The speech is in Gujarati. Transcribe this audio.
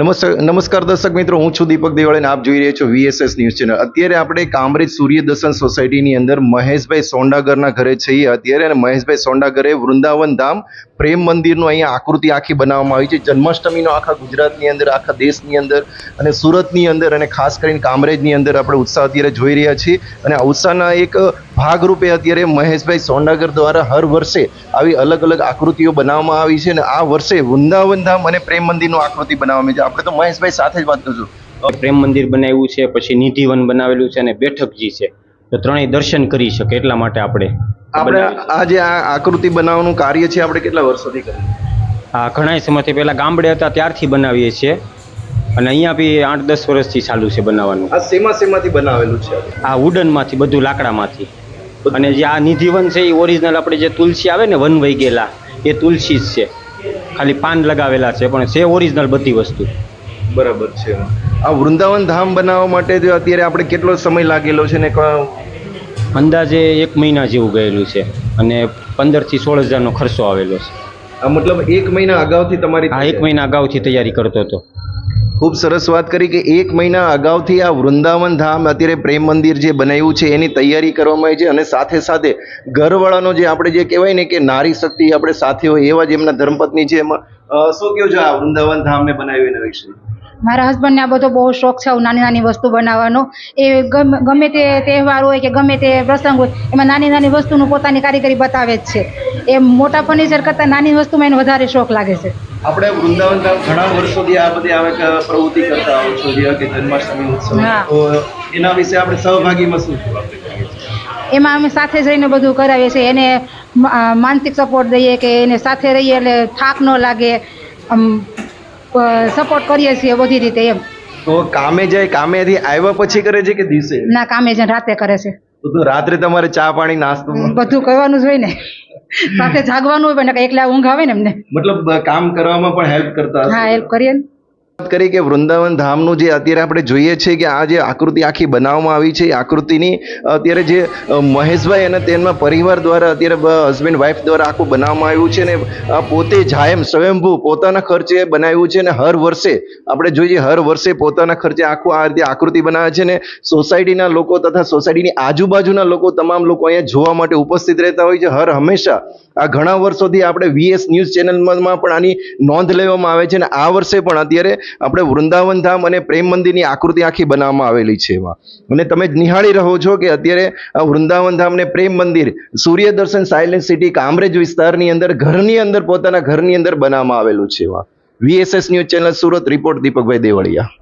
નમસ્કાર નમસ્કાર દર્શક મિત્રો, હું છું દીપક દેવાળી આપ જોઈ રહ્યા છો વીએસએસ ન્યૂઝ ચેનલ. અત્યારે આપણે કામરેજ સૂર્યદર્શન સોસાયટીની અંદર મહેશભાઈ સોંડાગરના ઘરે છીએ. અત્યારે અને મહેશભાઈ સોંડાગરે વૃંદાવન ધામ પ્રેમ મંદિરનું અહીંયા આકૃતિ આખી બનાવવામાં આવી છે. જન્માષ્ટમીનો આખા ગુજરાતની અંદર, આખા દેશની અંદર અને સુરતની અંદર અને ખાસ કરીને કામરેજની અંદર આપણે ઉત્સાહ અત્યારે જોઈ રહ્યા છીએ. અને આ ઉત્સાહના એક ભાગરૂપે અત્યારે મહેશભાઈ સોંડાગર દ્વારા હર વર્ષે આવી અલગ અલગ આકૃતિઓ બનાવવામાં આવી છે અને આ વર્ષે વૃંદાવન ધામ અને પ્રેમ મંદિરનું આકૃતિ બનાવવામાં છે. આપણે તો મહેશભાઈ સાથે જ વાત કરશું. પ્રેમ મંદિર બનાવ્યું છે પછી નિધિવન બનાવેલું છે અને બેઠકજી છે. તો ત્રણેય દર્શન કરી શકે એટલા માટે આપણે આપણે આ જે આ આકૃતિ બનાવવાનું કાર્ય છે આપણે કેટલા વર્ષોથી કરીએ? આ ઘણા સમયથી પહેલા ગામડે હતા ત્યારથી બનાવીએ છીએ. અને અહીંયા બી આઠ દસ વર્ષથી ચાલુ છે બનાવવાનું. આ સેમા સેમાથી બનાવેલું છે? આ વુડનમાંથી બધું લાકડામાંથી. અને જે આ નિધિવન છે એ ઓરિજિનલ આપણે જે તુલસી આવે ને વન વહી ગયેલા એ તુલસી જ છે. ખાલી પાન લગાવેલા છે પણ છે ઓરિજિનલ બધી વસ્તુ. બરાબર છે. આ વૃંદાવન ધામ બનાવવા માટે જો અત્યારે આપણે કેટલો સમય લાગેલો છે ને અંદાજે એક મહિના જેવું ગયેલું છે અને પંદરથી સોળ હજારનો ખર્ચો આવેલો છે. આ મતલબ એક મહિના અગાઉથી તમારી આ એક મહિના અગાઉથી તૈયારી કરતો હતો. ખૂબ સરસ વાત કરી કે એક મહિના અગાઉથી આ વૃંદાવન ધામ, અત્યારે પ્રેમ મંદિર જે બનાવ્યું છે, એની તૈયારી કરવામાં આવી છે અને સાથે સાથે ઘરવાળાનો જે આપણે જે કહેવાય ને કે નારી શક્તિ આપણે સાથે હોય એવા જ એમના ધર્મપત્ની છે એમાં. શું કહ્યું છે આ વૃંદાવન ધામને બનાવ્યું એના વિશે? મારા હસબન્ડને આ બધો બહુ શોખ છે નાની નાની વસ્તુ બનાવવાનો. એ ગમે તે તહેવાર હોય કે ગમે તે પ્રસંગ હોય, એમાં નાની નાની વસ્તુનું પોતાની કારીગરી બતાવે જ છે. એ મોટા ફર્નિચર કરતાં નાની વસ્તુમાં એને વધારે શોખ લાગે છે. આપણે વૃંદાવન ઘણા વર્ષોથી આ બધી આવે કે પ્રવૃત્તિ કરતા આવો છો જેવા કે જન્માષ્ટમી ઉત્સવ. તો એના વિશે આપણે સહભાગીમાં શું? એમાં અમે સાથે જઈને બધું કરાવીએ છીએ. એને માનસિક સપોર્ટ દઈએ કે એને સાથે રહીએ એટલે થાક ન લાગે. આમ સપોર્ટ કરીએ છીએ બધી રીતે એમ. તો કામે જાય કામેથી આવ્યા પછી કરે છે કે દિવસે? ના કામે જાય રાતે કરે છે. તો રાત્રે તમારે ચા પાણી નાસ્તો? બધું કરવાનું જ હોય ને. સાથે જાગવાનું હોય ને એકલા ઊંઘ આવે ને એમને. મતલબ કામ કરવામાં પણ હેલ્પ કરતા હા હેલ્પ કરીએ ને. વાત કરી કે વૃંદાવન ધામનું જે અત્યારે આપણે જોઈએ છીએ કે આ જે આકૃતિ આખી બનાવવામાં આવી છે આકૃતિની અત્યારે જે મહેશભાઈ અને તેમના પરિવાર દ્વારા અત્યારે હસબન્ડ વાઈફ દ્વારા આખું બનાવવામાં આવ્યું છે ને આ પોતે જાયમ, સ્વયંભૂ પોતાના ખર્ચે બનાવ્યું છે ને હર વર્ષે આપણે જોઈએ હર વર્ષે પોતાના ખર્ચે આખું આ રીતે આકૃતિ બનાવે છે ને સોસાયટીના લોકો તથા સોસાયટીની આજુબાજુના લોકો તમામ લોકો અહીંયા જોવા માટે ઉપસ્થિત રહેતા હોય છે. હર હંમેશા આ ઘણા વર્ષોથી આપણે વીએસ ન્યૂઝ ચેનલમાં પણ આની નોંધ લેવામાં આવે છે અને આ વર્ષે પણ અત્યારે આપણે વૃંદાવન ધામ અને પ્રેમ મંદિરની આકૃતિ આખી બનાવવામાં આવેલી છે એમાં. અને તમે નિહાળી રહો છો કે અત્યારે આ વૃંદાવન ધામ ને પ્રેમ મંદિર, સૂર્ય દર્શન સાયલેન્ટ સિટી કામરેજ વિસ્તારની અંદર, ઘરની અંદર, પોતાના ઘરની અંદર બનાવવામાં આવેલું છે એમાં. VSS news channel Surat report Deepakbhai Devaliya.